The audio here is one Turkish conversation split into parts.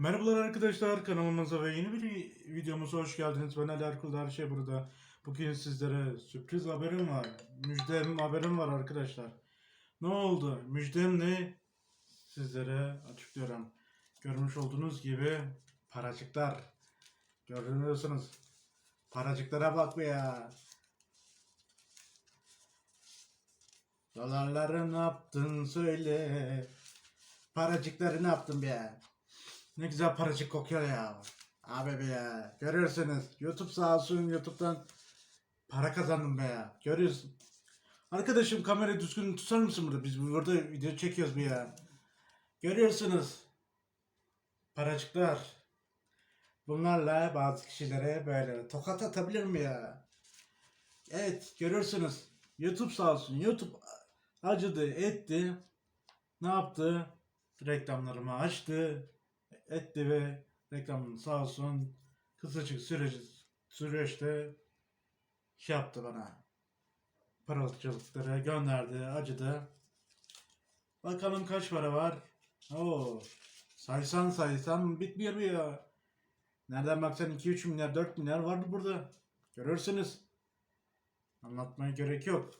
Merhabalar arkadaşlar kanalımıza ve yeni bir videomuza hoş geldiniz. Ben Ali Erkul şey burada. Bugün sizlere sürpriz haberim var. Müjdem haberim var arkadaşlar. Ne oldu? Müjdem ne? Sizlere açıklıyorum. Görmüş olduğunuz gibi paracıklar. Görüyorsunuz. Paracıklara bak be ya. Dolarları ne yaptın söyle. Paracıkları ne yaptın be? Ne güzel paracık kokuyor ya. Abi be ya. Görüyorsunuz. YouTube sağ olsun. YouTube'dan para kazandım be ya. Görüyorsun. Arkadaşım kamerayı düzgün tutar mısın burada? Biz burada video çekiyoruz bir ya. Görüyorsunuz. Paracıklar. Bunlarla bazı kişilere böyle tokat atabilir mi ya? Evet görüyorsunuz. YouTube sağ olsun. YouTube acıdı etti. Ne yaptı? Reklamlarımı açtı etti ve reklamını sağ olsun kısacık süreci, süreçte şey yaptı bana. Paraltıcılıkları gönderdi, acıdı. Bakalım kaç para var. Oo, saysan saysan bitmiyor bu ya. Nereden baksan 2-3 milyar 4 milyar vardı burada. Görürsünüz. Anlatmaya gerek yok.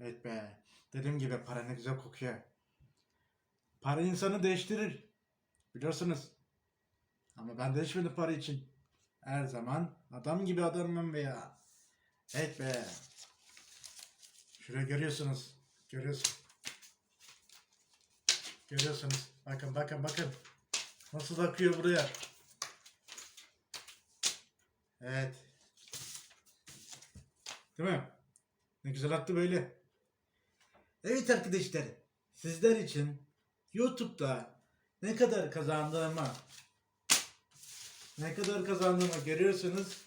Evet be. Dediğim gibi para ne güzel kokuyor. Para insanı değiştirir. Biliyorsunuz. Ama ben değişmedim para için. Her zaman adam gibi adamım be ya. Evet be. Şuraya görüyorsunuz. Görüyorsun. Görüyorsunuz. Bakın bakın bakın. Nasıl akıyor buraya. Evet. Değil mi? Ne güzel aktı böyle. Evet arkadaşlar. Sizler için YouTube'da ne kadar kazandığımı ne kadar kazandığımı görüyorsunuz.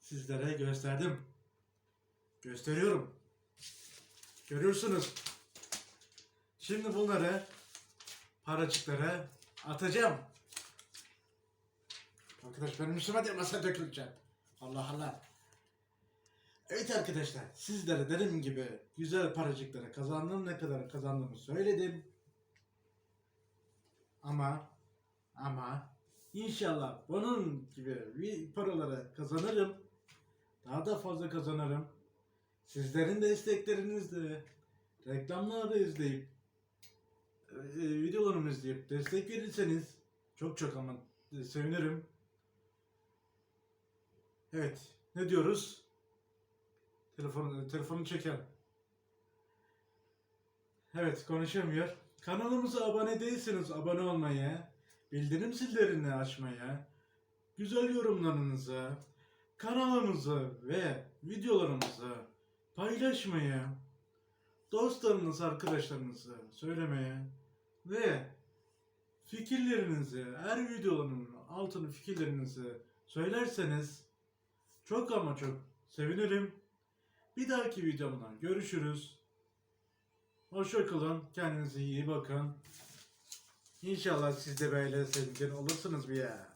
Sizlere gösterdim. Gösteriyorum. Görüyorsunuz. Şimdi bunları paracıklara atacağım. Arkadaş benim üstüme de masa dökülecek. Allah Allah. Evet arkadaşlar sizlere dediğim gibi güzel paracıkları kazandım ne kadar kazandığımı söyledim. Ama ama inşallah bunun gibi bir paraları kazanırım. Daha da fazla kazanırım. Sizlerin desteklerinizle reklamları izleyip e, videolarımı izleyip destek verirseniz çok çok ama sevinirim. Evet ne diyoruz? Telefonu, telefonu çeken. Evet konuşamıyor. Kanalımıza abone değilseniz abone olmayı, bildirim zillerini açmayı, güzel yorumlarınızı, kanalımızı ve videolarımızı paylaşmayı, dostlarınız, arkadaşlarınızı söylemeye ve fikirlerinizi, her videoların altını fikirlerinizi söylerseniz çok ama çok sevinirim. Bir dahaki videomda görüşürüz. Hoşça kalın. Kendinize iyi bakın. İnşallah siz de böyle sevgili olursunuz bir ya.